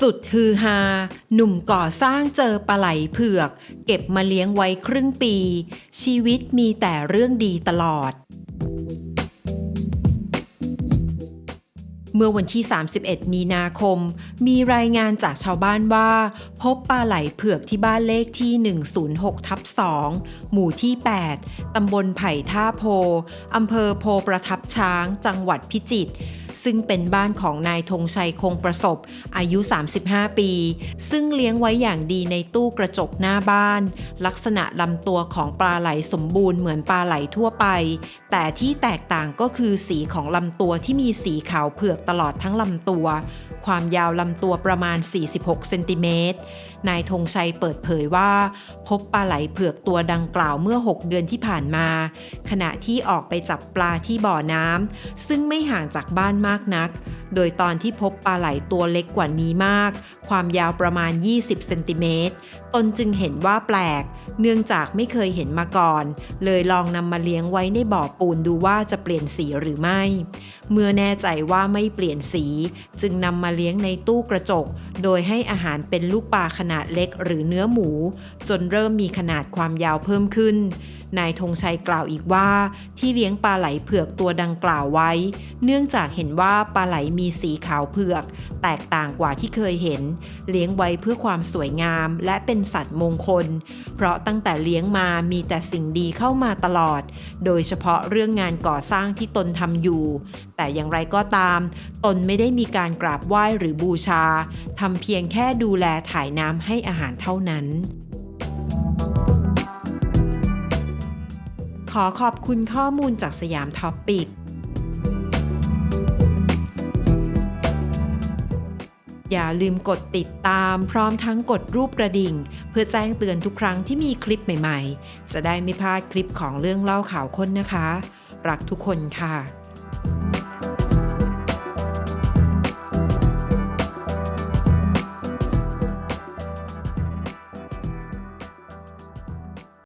สุดฮือฮา หนุ่มก่อสร้างเจอปลาไหลเผือก เก็บมาเลี้ยงไว้ครึ่งปี ชีวิตมีแต่เรื่องดีตลอด เมื่อวันที่ 31 มีนาคม มีรายงานจากชาวบ้านว่า พบปลาไหลเผือกที่บ้านเลขที่ 106ทับ2หมู่ที่ 8 ตำบลไผ่ท่าโพ อำเภอโพประทับช้าง จังหวัดพิจิตร ซึ่งเป็นบ้านของนายธงชัยคงประสบ อายุ 35 ปี ซึ่งเลี้ยงไว้อย่างดีในตู้กระจกหน้าบ้าน ลักษณะลำตัวของปลาไหลสมบูรณ์เหมือนปลาไหลทั่วไป แต่ที่แตกต่างก็คือสีของลำตัวที่มีสีขาวเผือกตลอดทั้งลำตัว ความยาวลำตัวประมาณ 46 เซนติเมตร นายธงชัยเปิดเผยว่า พบปลาไหลเผือกตัวดังกล่าวเมื่อ 6 เดือนที่ผ่านมา ขณะที่ออกไปจับปลาที่บ่อน้ำซึ่งไม่ห่างจากบ้านมากนักโดยตอนที่พบปลาไหลตัวเล็กกว่านี้มาก ความยาวประมาณ 20 เซนติเมตร ตนจึงเห็นว่าแปลก เนื่องจากไม่เคยเห็นมาก่อน เลยลองนำมาเลี้ยงไว้ในบ่อปูนดูว่าจะเปลี่ยนสีหรือไม่ เมื่อแน่ใจว่าไม่เปลี่ยนสี จึงนำมาเลี้ยงในตู้กระจก โดยให้อาหารเป็นลูกปลาขนาดเล็กหรือเนื้อหมู จนเริ่มมีขนาดความยาวเพิ่มขึ้น นายธงชัยกล่าวอีกว่าที่เลี้ยงปลาไหลเผือกตัวดังกล่าวไว้ เนื่องจากเห็นว่าปลาไหลมีสีขาวเผือก แตกต่างกว่าที่เคยเห็น เลี้ยงไว้เพื่อความสวยงามและเป็นสัตว์มงคล เพราะตั้งแต่เลี้ยงมามีแต่สิ่งดีเข้ามาตลอด โดยเฉพาะเรื่องงานก่อสร้างที่ตนทำอยู่ แต่อย่างไรก็ตาม ตนไม่ได้มีการกราบไหว้หรือบูชาทำเพียงแค่ดูแลถ่ายน้ำให้อาหารเท่านั้น ขอขอบคุณข้อมูลจากสยามท็อปปิก อย่าลืมกดติดตามพร้อมทั้งกดรูปกระดิ่ง เพื่อแจ้งเตือนทุกครั้งที่มีคลิปใหม่ๆ จะได้ไม่พลาดคลิปของเรื่องเล่าข่าวค้นนะคะ รักทุกคนค่ะ